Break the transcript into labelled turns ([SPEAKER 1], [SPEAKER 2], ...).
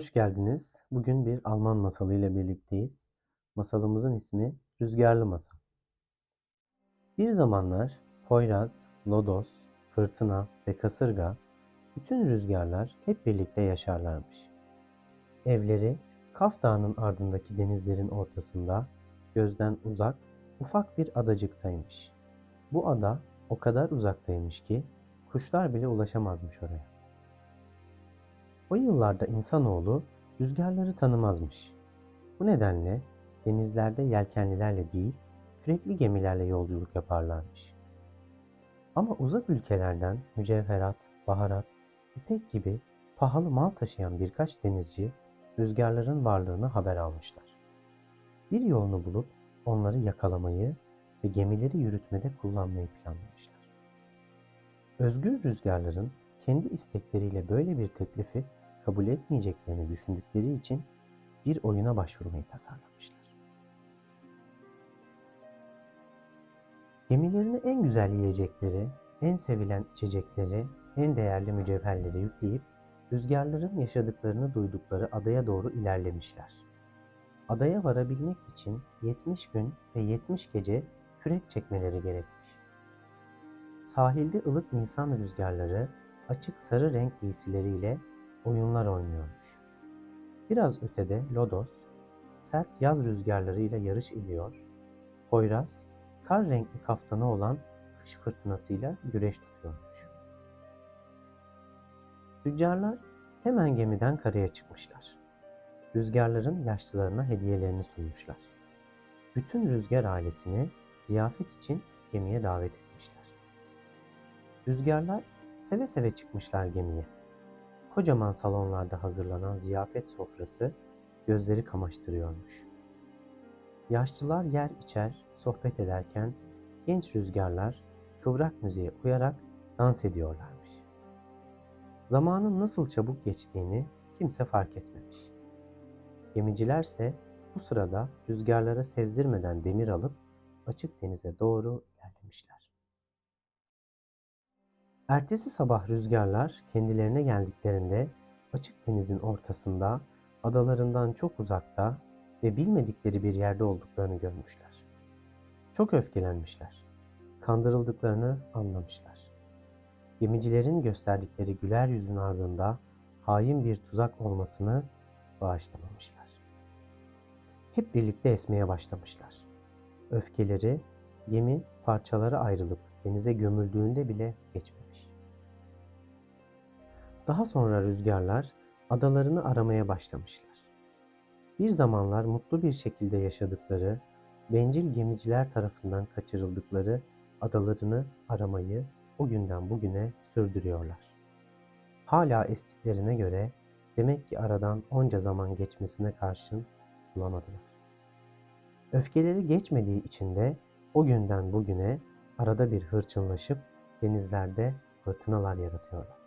[SPEAKER 1] hoş geldiniz. Bugün bir Alman masalı ile birlikteyiz. Masalımızın ismi Rüzgarlı Masal. Bir zamanlar Poyraz, Lodos, Fırtına ve Kasırga, bütün rüzgarlar hep birlikte yaşarlarmış. Evleri Kaf Dağı'nın ardındaki denizlerin ortasında, gözden uzak, ufak bir adacıktaymış. Bu ada o kadar uzaktaymış ki kuşlar bile ulaşamazmış oraya. O yıllarda insanoğlu rüzgarları tanımazmış. Bu nedenle denizlerde yelkenlilerle değil, kürekli gemilerle yolculuk yaparlarmış. Ama uzak ülkelerden mücevherat, baharat, ipek gibi pahalı mal taşıyan birkaç denizci rüzgarların varlığını haber almışlar. Bir yolunu bulup onları yakalamayı ve gemileri yürütmede kullanmayı planlamışlar. Özgür rüzgarların kendi istekleriyle böyle bir teklifi kabul etmeyeceklerini düşündükleri için bir oyuna başvurmayı tasarlamışlar. Gemilerine en güzel yiyecekleri, en sevilen içecekleri, en değerli mücevherleri yükleyip rüzgarların yaşadıklarını duydukları adaya doğru ilerlemişler. Adaya varabilmek için 70 gün ve 70 gece kürek çekmeleri gerekmiş. Sahilde ılık nisan rüzgarları açık sarı renk giysileriyle oyunlar oynuyormuş. Biraz ötede Lodos, sert yaz rüzgarlarıyla yarış ediyor. Poyraz, kar renkli kaftanı olan kış fırtınasıyla güreş tutuyormuş. Tüccarlar hemen gemiden karaya çıkmışlar. Rüzgarların yaşlılarına hediyelerini sunmuşlar. Bütün rüzgar ailesini ziyafet için gemiye davet etmişler. Rüzgarlar seve seve çıkmışlar gemiye. Kocaman salonlarda hazırlanan ziyafet sofrası gözleri kamaştırıyormuş. Yaşlılar yer içer, sohbet ederken genç rüzgarlar kıvrak müziğe uyarak dans ediyorlarmış. Zamanın nasıl çabuk geçtiğini kimse fark etmemiş. Gemicilerse bu sırada rüzgarlara sezdirmeden demir alıp açık denize doğru ilerlemişler. Ertesi sabah rüzgarlar kendilerine geldiklerinde açık denizin ortasında, adalarından çok uzakta ve bilmedikleri bir yerde olduklarını görmüşler. Çok öfkelenmişler. Kandırıldıklarını anlamışlar. Gemicilerin gösterdikleri güler yüzün ardında hain bir tuzak olmasını bağışlamamışlar. Hep birlikte esmeye başlamışlar. Öfkeleri gemi parçalara ayrılıp denize gömüldüğünde bile geçmemiş. Daha sonra rüzgarlar adalarını aramaya başlamışlar. Bir zamanlar mutlu bir şekilde yaşadıkları, bencil gemiciler tarafından kaçırıldıkları adalarını aramayı o günden bugüne sürdürüyorlar. Hala estiklerine göre demek ki aradan onca zaman geçmesine karşın bulamadılar. Öfkeleri geçmediği için de o günden bugüne arada bir hırçınlaşıp denizlerde fırtınalar yaratıyorlar.